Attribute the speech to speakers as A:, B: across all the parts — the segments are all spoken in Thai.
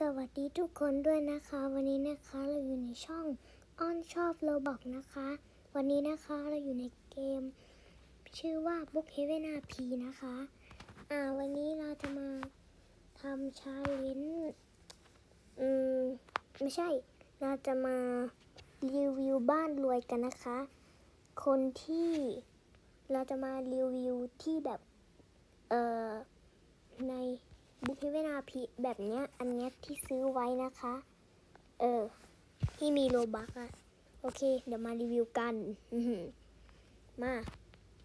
A: สวัสดีทุกคนด้วยนะคะ วันนี้นะคะเราอยู่ในช่องอ้อนชอบโรบอกนะคะ วันนี้นะคะเราอยู่ในเกม ชื่อว่า Book Heaven RP นะคะ อ่าวันนี้เราจะมาทำชาเลนจ์อืมไม่ใช่ เราจะมารีวิวบ้านรวยกันนะคะ คนที่เราจะมารีวิวที่แบบ เอ่อใน บุ๊กเฮเวนาพีแบบเนี้ย อันเนี้ยที่ซื้อไว้นะคะ เออ ที่มีโลบักอะโอเค เดี๋ยวมารีวิวกันมา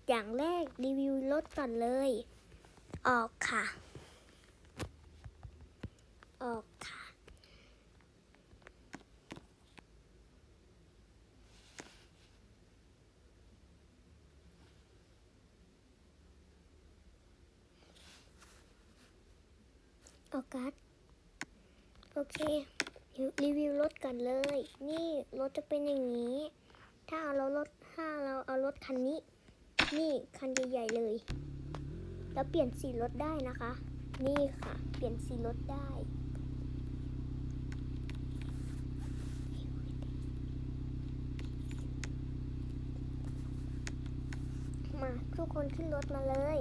A: อย่างแรกรีวิวรถก่อนเลย ออกค่ะ ออกค่ะ อกัสโอเครีวิวรถกันเลย นี่รถจะเป็นอย่างนี้ ถ้าเรารถถ้าเราเอารถคันนี้ นี่คันใหญ่ๆเลย แล้วเปลี่ยนสีรถได้นะคะ นี่ค่ะ เปลี่ยนสีรถได้มาทุกคนขึ้นรถมาเลย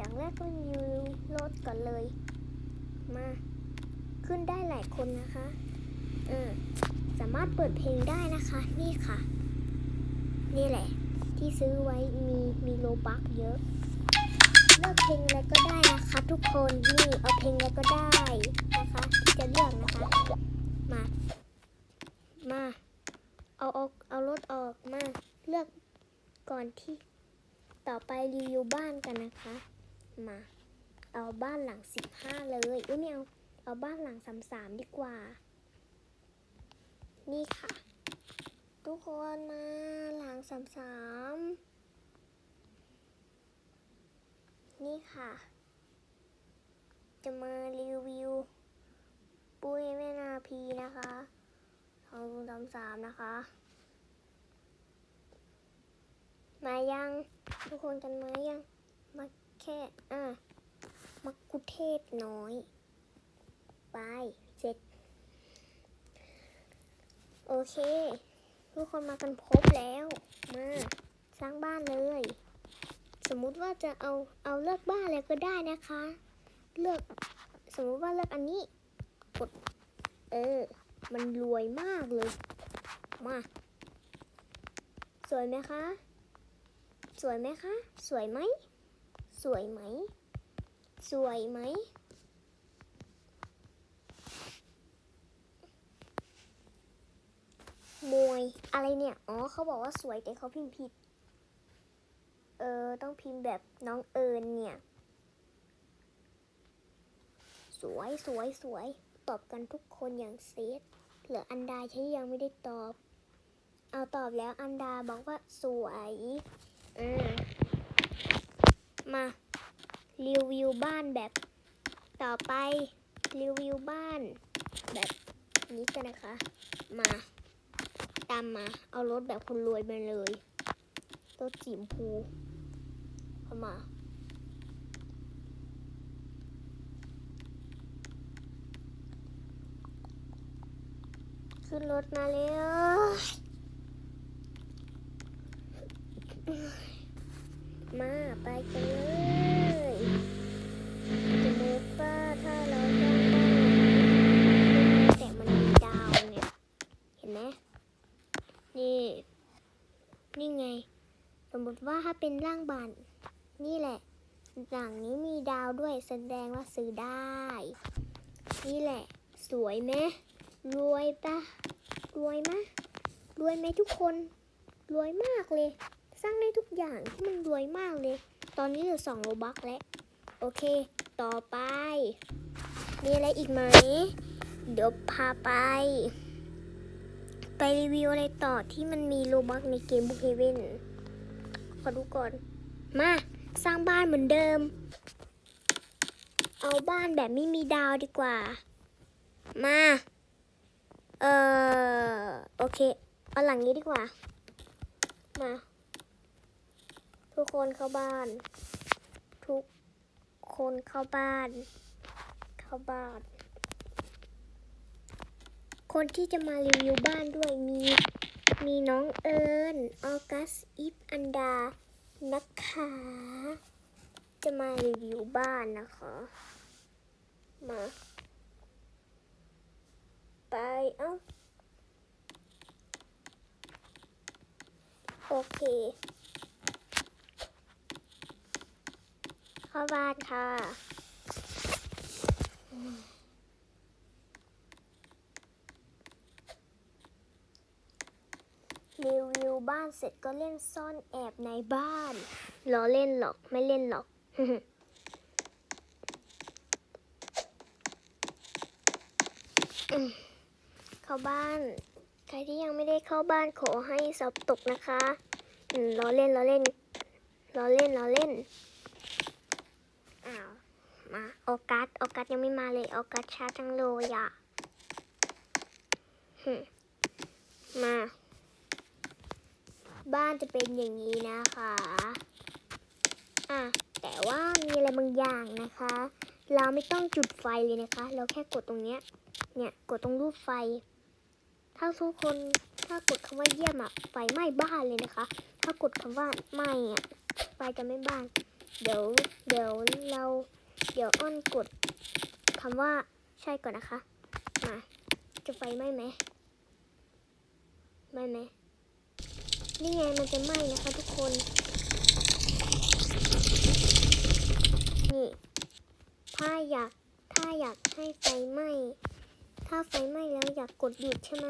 A: อย่างแรกก็รีวิวรถก่อนเลย มา ขึ้นได้หลายคนนะคะเออสามารถเปิดเพลงได้นะคะ นี่ค่ะ นี่แหละ ที่ซื้อไว้มีมีโลบักเยอะเลือกเพลงอะไรก็ได้นะคะ ทุกคนนี่เอาเพลงอะไรก็ได้นะคะที่จะเลือกนะคะมามาเอาเอาเอารถออกมาเลือกก่อนที่ต่อไปรีวิวบ้านกันนะคะ มา เอาบ้านหลังสิบห้าเลยอุ้ยไม่เอา เอาบ้านหลังสามสามดีกว่า นี่ค่ะ ทุกคนมาหลังสามสามนี่ค่ะ จะมารีวิว ปุ้ยแม่นาพีนะคะทองสามสามนะคะ มายัง ทุกคนกันมายังมา แค่อะมักคุเทศน้อย ไปเสร็จ โอเค ทุกคนมากันครบแล้ว มาสร้างบ้านเลย สมมุติว่าจะเอาเอาเลือกบ้านอะไรก็ได้นะคะ เลือกสมมุติว่าเลือกอันนี้ กด เออ มันรวยมากเลย มา สวยไหมคะ สวยไหมคะ สวยไหม สวยไหม สวยไหม มวย อะไรเนี่ย อ๋อ เขาบอกว่าสวยแต่เขาพิมพ์ผิด เออ ต้องพิมพ์แบบน้องเอิญเนี่ย สวยสวยสวย ตอบกันทุกคนอย่างเซตเหลืออันดาที่ยังไม่ได้ตอบ เอาตอบแล้วอันดาบอกว่าสวย อืม มารีวิวบ้านแบบ ต่อไปรีวิวบ้าน แบบนี้กันนะคะ มา ตามมาเอารถแบบคนรวยมาเลยรถสีชมพูเข้ามาขึ้นรถมาเลย เป็นร่างบานนี่แหละ หลังนี้มีดาวด้วยแสดงว่าซื้อได้ นี่แหละ สวยไหมรวยปะรวยมะรวยไหมทุกคน รวยมากเลย สร้างได้ทุกอย่างที่มันรวยมากเลย ตอนนี้เหลือสองโลบักแล้ว โอเค ต่อไป มีอะไรอีกไหม เดี๋ยวพาไป ไปรีวิวอะไรต่อที่มันมีโลบักในเกมบุกเฮเว่น อดูก่อน มา สร้างบ้านเหมือนเดิม เอาบ้านแบบไม่มีดาวดีกว่า มา เอ่อโอเค เอาหลังนี้ดีกว่า มา ทุกคนเข้าบ้าน ทุกคนเข้าบ้าน เข้าบ้าน คนที่จะมารีวิวบ้านด้วยมี มีน้องเอิญออกัสอิฟอันดา นะคะ จะมารีวิวบ้านนะคะ มา ไป เอ้า โอเค เข้าบ้านค่ะ รีวิวบ้านเสร็จก็เล่นซ่อนแอบในบ้านล้อเล่นหรอกไม่เล่นหรอกเข้าบ้าน ใครที่ยังไม่ได้เข้าบ้านขอให้สอบตกนะคะอืมล้อเล่นล้อเล่นล้อเล่นล้อเล่นอ้าวมาออกัสออกัสยังไม่มาเลยออกัสช้าจังเลยอะมา บ้านจะเป็นอย่างนี้นะคะ อะ แต่ว่ามีอะไรบางอย่างนะคะ เราไม่ต้องจุดไฟเลยนะคะ เราแค่กดตรงเนี้ย เนี่ย กดตรงรูปไฟ ถ้าทุกคนถ้ากดคำว่าเยี่ยมอะไฟไหม้บ้านเลยนะคะ ถ้ากดคำว่าไหม้อะไฟจะไม่บ้าน เดี๋ยว เดี๋ยวเรา เดี๋ยวอ้อนกดคำว่าใช่ก่อนนะคะ มา จะไฟไหม้ไหมไหม้ไหม นี่ไงมันจะไหม้นะคะทุกคน นี่ ถ้าอยาก ถ้าอยากให้ไฟไหม้ ถ้าไฟไหม้แล้วอยากกดหยุดใช่ไหม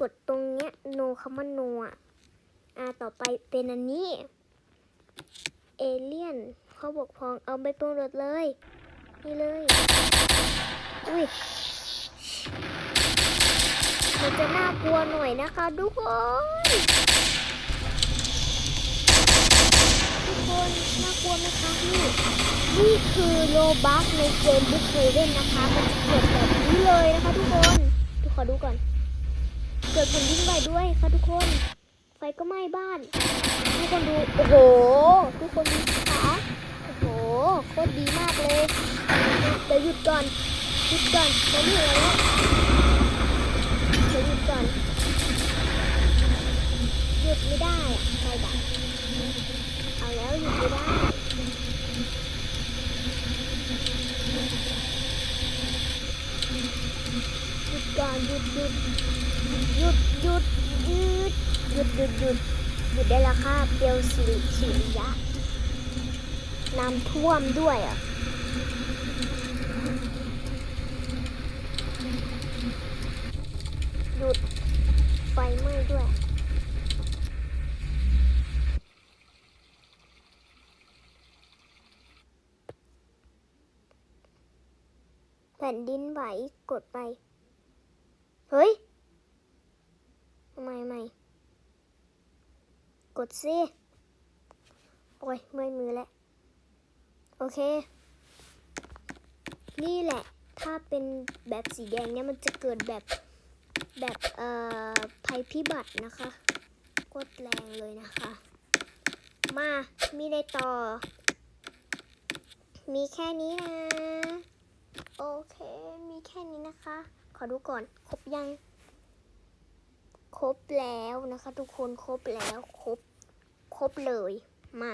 A: กดตรงเนี้ยโนคำว่าโนอะอ่าต่อไปเป็นอันนี้เอเลี่ยนเขาบอกพองเอาไปโปรโมทเลย นี่เลย อุ้ย มันจะน่ากลัวหน่อยนะคะทุกคน ทุก คนน่ากลัวไหมคะนี่นี่คือโลบัคในเกมบุ๊กเคยเล่นนะคะ มันจะเกิดแบบนี้เลยนะคะ ทุกคนดูขอดูก่อน เกิดผ่นดินไหวด้วยค่ะทุกคน ไฟก็ไหม้บ้าน ทุกคนดู โอ้โห ทุกคนดูขาโอ้โห โคตรดีมากเลยเดี๋ยวหยุดก่อน หยุดก่อนไม่เหนื่อยแล้วเดี๋ยวหยุดก่อน หยุดไม่ได้อะไฟดับ เอาแล้วห ยุดไม่ได้หยุดก่อนหยุดหยุดหยุดหยุดหยุดหยุดหยุดหยุดหยุดได้แล้วค่ะเปียวสิริสิริยะน้ำท่วมด้วยอะ หยุดไฟไหม้ด้วย แผ่ นดินไหวกดไป เฮ้ยไม่ไม่กดสิโอ้ยเมื่อยมือแล้ว โอเค นี่แหละ ถ้าเป็นแบบสีแดงเนี่ยมันจะเกิดแบบแบบเอ่อภัยพิบัตินะคะกดแรงเลยนะคะ มา มีอะไรต่อ มีแค่นี้นะ โอเค มีแค่นี้นะคะ ขอดูก่อน ครบยัง ครบแล้วนะคะ ทุกคน ครบแล้ว ครบ ครบเลย มา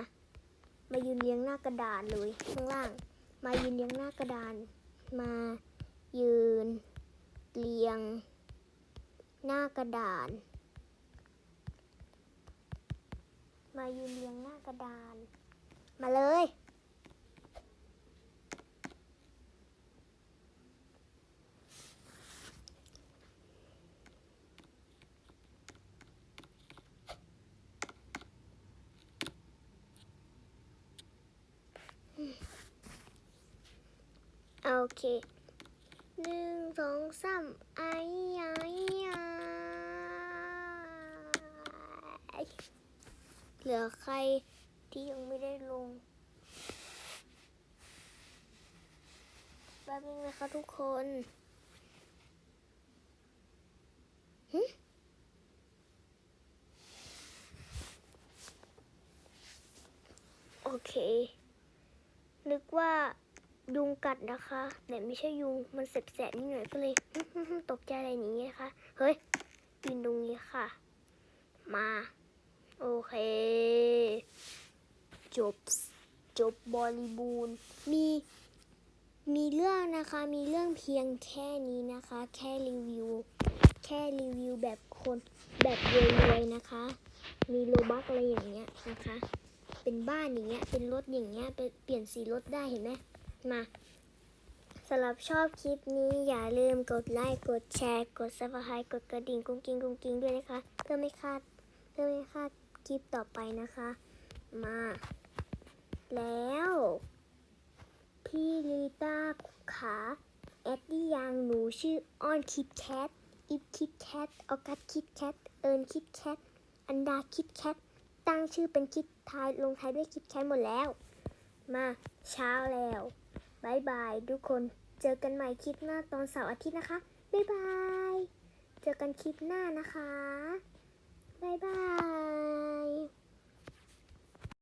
A: มายืนเรียงหน้ากระดานเลยข้างล่าง มายืนเรียงหน้ากระดาน มา ยืน เรียง หน้ากระดาน มายืนเรียงหน้ากระดาน มาเลย โอเคหนึ่งสองสามไอ้ไอ้ไอเหลือใครที่ยังไม่ได้ลงแป๊บนึงนะคะทุกคนหึโอเค นึกว่า ยุงกัดนะคะ แต่ไม่ใช่ยุง มันแสบๆนิดหน่อยก็เลยตกใจอะไรอย่างนี้นะคะ เฮ้ยยืนตรงนี้ค่ะ มา โอเค จบ จบบริบูรณ์ มี มีเรื่องนะคะ มีเรื่องเพียงแค่นี้นะคะ แค่รีวิว แค่รีวิวแบบคน แบบรวยๆนะคะ มีโลบักอะไรอย่างเงี้ยนะคะ เป็นบ้านอย่างเงี้ย เป็นรถอย่างเงี้ยไปเปลี่ยนสีรถได้เห็นไหม มาสำหรับชอบคลิปนี้อย่าลืมกดไลค์ กดแชร์ กด subscribe กดกระดิ่งกุ้งกิ้งกุ้งกิ้งด้วยนะคะ เพื่อไม่พลาดเพื่อไม่พลาดคลิปต่อไปนะคะ มา แล้ว พี่ลิต้าขาแอดดี้ยังหนูชื่อออนคิดแคทอิฟคิดแคทออกัสคิดแคทเอิญคิดแคทอันดาคิดแคทตั้งชื่อเป็นคิดทายลงท้ายด้วยคิดแคทหมดแล้ว มาเช้าแล้ว บายบายทุกคน เจอกันใหม่คลิปหน้าตอนเสาร์อาทิตย์นะคะบายบาย เจอกันคลิปหน้านะคะบายบาย